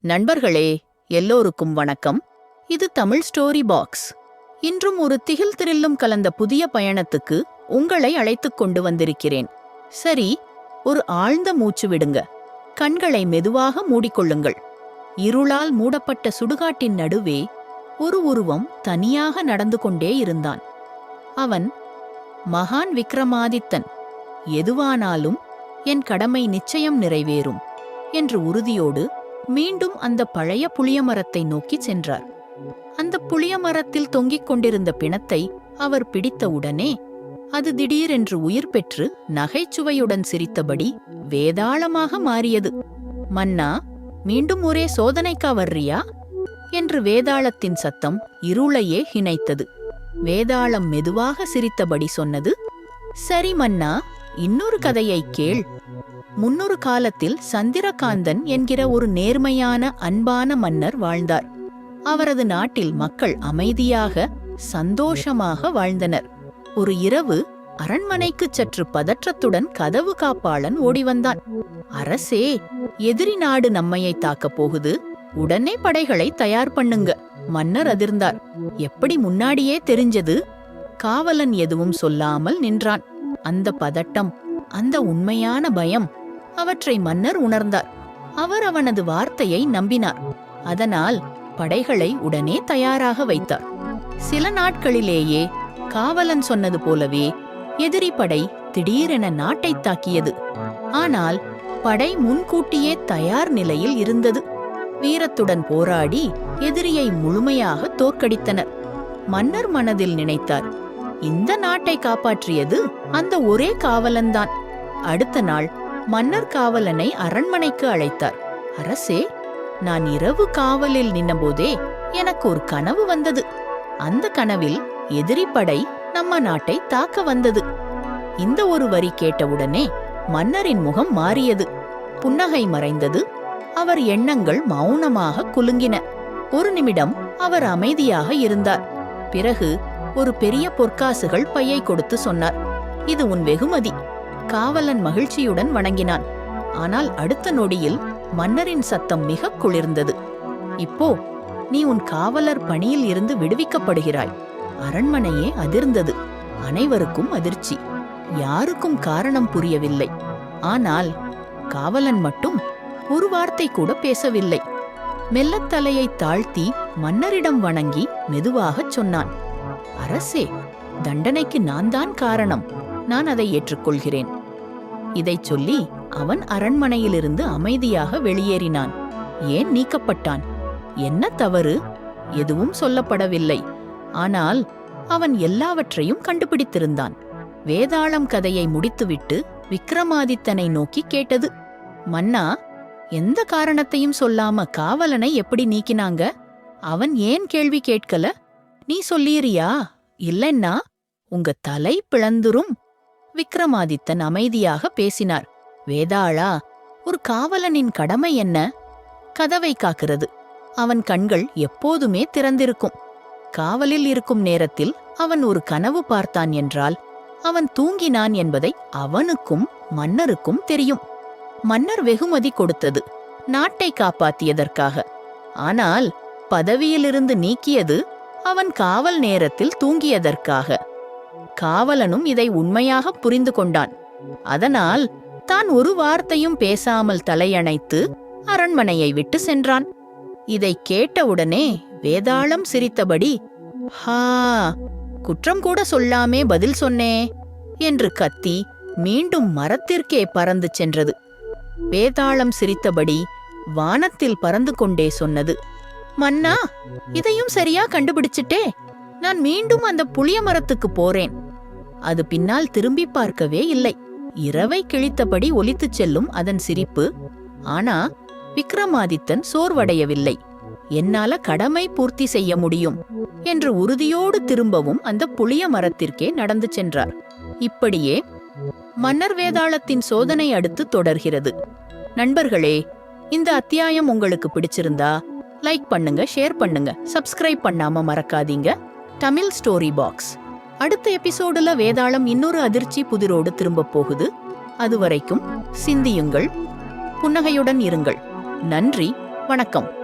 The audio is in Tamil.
நண்பர்களே எல்லோருக்கும் வணக்கம். இது தமிழ் ஸ்டோரி பாக்ஸ். இன்றும் ஒரு திகில் திரில்லும் கலந்த புதிய பயணத்துக்கு உங்களை அழைத்துக் கொண்டு வந்திருக்கிறேன். சரி ஒரு ஆழ்ந்த மூச்சு விடுங்க. கண்களை மெதுவாக மூடிக்கொள்ளுங்கள். இருளால் மூடப்பட்ட சுடுகாட்டின் நடுவே ஒரு உருவம் தனியாக நடந்து கொண்டே இருந்தான். அவன் மகான் விக்ரமாதித்தன் எதுவானாலும் என் கடமை நிச்சயம் நிறைவேறும் என்று உறுதியோடு மீண்டும் அந்த பழைய புளியமரத்தை நோக்கிச் சென்றார். அந்த புளியமரத்தில் தொங்கிக் கொண்டிருந்த பிணத்தை அவர் பிடித்தவுடனே அது திடீரென்று உயிர் பெற்று நகைச்சுவையுடன் சிரித்தபடி வேதாளமாக மாறியது. மன்னா மீண்டும் ஒரே சோதனைக்கா வர்றியா? என்று வேதாளத்தின் சத்தம் இருளையே இணைத்தது. வேதாளம் மெதுவாக சிரித்தபடி சொன்னது சரி மன்னா இன்னொரு கதையை கேள். முன்னொரு காலத்தில் சந்திரகாந்தன் என்கிற ஒரு நேர்மையான அன்பான மன்னர் வாழ்ந்தார். அவரது நாட்டில் மக்கள் அமைதியாக சந்தோஷமாக வாழ்ந்தனர். ஒரு இரவு அரண்மனைக்கு சற்று பதற்றத்துடன் கதவு காப்பாளன் ஓடி வந்தான் அரசே எதிரி நாடு நம்மையை தாக்கப் போகுது. உடனே படைகளை தயார் பண்ணுங்க மன்னர் அதிர்ந்தார். எப்படி முன்னாடியே தெரிஞ்சது? காவலன் எதுவும் சொல்லாமல் நின்றான். அந்த பதட்டம் அந்த உண்மையான பயம் அவற்றை மன்னர் உணர்ந்தார். அவர் அவனது வார்த்தையை நம்பினார். அதனால் படைகளை உடனே தயாராக வைத்தார். சில நாட்களிலேயே காவலன் சொன்னது போலவே எதிரி படை திடீரென நாட்டை தாக்கியது. ஆனால் படை முன்கூட்டியே தயார் நிலையில் இருந்தது. வீரத்துடன் போராடி எதிரியை முழுமையாக தோற்கடித்தனர். மன்னர் மனதில் நினைத்தார் இந்த நாட்டை காப்பாற்றியது அந்த ஒரே காவலன்தான். அடுத்த நாள் மன்னர் காவலனை அரண்மனைக்கு அழைத்தார். அரசே நான் இரவு காவலில் நின்னபோதே எனக்கு ஒரு கனவு வந்தது. அந்த கனவில் எதிரிப்படை நம்ம நாட்டை தாக்க வந்தது. இந்த ஒரு வரி கேட்டவுடனே மன்னரின் முகம் மாறியது. புன்னகை மறைந்தது. அவர் எண்ணங்கள் மௌனமாக குலுங்கின. ஒரு நிமிடம் அவர் அமைதியாக இருந்தார். பிறகு ஒரு பெரிய பொற்காசுகள் பையை கொடுத்து சொன்னார். இது உன் வெகுமதி. காவலன் மகிழ்ச்சியுடன் வணங்கினான். ஆனால் அடுத்த நொடியில் மன்னரின் சத்தம் மிக குளிர்ந்தது. இப்போ நீ உன் காவலர் பணியில் இருந்து விடுவிக்கப்படுகிறாய். அரண்மனையே அதிர்ந்தது. அனைவருக்கும் அதிர்ச்சி. யாருக்கும் காரணம் புரியவில்லை. ஆனால் காவலன் மட்டும் ஒரு வார்த்தை கூட பேசவில்லை. மெல்லத்தலையை தாழ்த்தி மன்னரிடம் வணங்கி மெதுவாகச் சொன்னான். அரசே தண்டனைக்கு நான் தான் காரணம். நான் அதை ஏற்றுக்கொள்கிறேன். இதைச் சொல்லி அவன் அரண்மனையிலிருந்து அமைதியாக வெளியேறினான். ஏன் நீக்கப்பட்டான்? என்ன தவறு? எதுவும் சொல்லப்படவில்லை. ஆனால் அவன் எல்லாவற்றையும் கண்டுபிடித்திருந்தான். வேதாளம் கதையை முடித்துவிட்டு விக்ரமாதித்தனை நோக்கி கேட்டது மன்னா எந்த காரணத்தையும் சொல்லாம காவலனை எப்படி நீக்கினாங்க? அவன் ஏன் கேள்வி கேட்கல? நீ சொல்லியறியா இல்லைன்னா உங்க தலை பிளந்துரும். விக்ரமாதித்தன் அமைதியாக பேசினார். வேதாளா ஒரு காவலனின் கடமை என்ன? கதவை காக்கிறது. அவன் கண்கள் எப்போதுமே திறந்திருக்கும். காவலில் இருக்கும் நேரத்தில் அவன் ஒரு கனவு பார்த்தான் என்றால் அவன் தூங்கினான் என்பதை அவனுக்கும் மன்னருக்கும் தெரியும். மன்னர் வெகுமதி கொடுத்தது நாட்டை காப்பாத்தியதற்காக. ஆனால் பதவியிலிருந்து நீக்கியது அவன் காவல் நேரத்தில் தூங்கியதற்காக. காவலனும் இதை உண்மையாக புரிந்து கொண்டான். அதனால் தான் ஒரு வார்த்தையும் பேசாமல் தலையணைத்து அரண்மனையை விட்டு சென்றான். இதை கேட்டவுடனே வேதாளம் சிரித்தபடி ஹா குற்றம் கூட சொல்லாமே பதில் சொன்னே என்று கத்தி மீண்டும் மரத்திற்கே பறந்து சென்றது. வேதாளம் சிரித்தபடி வானத்தில் பறந்து கொண்டே சொன்னது மன்னா இதையும் சரியா கண்டுபிடிச்சிட்டே. நான் மீண்டும் அந்த புளிய மரத்துக்கு போறேன். அது பின்னால் திரும்பி பார்க்கவே இல்லை. இரவை கிழித்தபடி ஒலித்துச் செல்லும் அதன் சிரிப்பு. ஆனா விக்ரமாதித்தன் சோர்வடையவில்லை. என்னால கடமை பூர்த்தி செய்ய முடியும் என்று உறுதியோடு திரும்பவும் அந்த புளிய மரத்திற்கே நடந்து சென்றார். இப்படியே மன்னர் வேதாளத்தின் சோதனை அடுத்து தொடர்கிறது. நண்பர்களே இந்த அத்தியாயம் உங்களுக்கு பிடிச்சிருந்தா லைக் பண்ணுங்க ஷேர் பண்ணுங்க சப்ஸ்கிரைப் பண்ணாம மறக்காதீங்க. Tamil story box. அடுத்த எபிசோடுல வேதாளம் இன்னொரு அதிர்ச்சி புதிரோடு திரும்பப் போகுது. அதுவரைக்கும் சிந்தியுங்கள் புன்னகையுடன் இருங்கள். நன்றி வணக்கம்.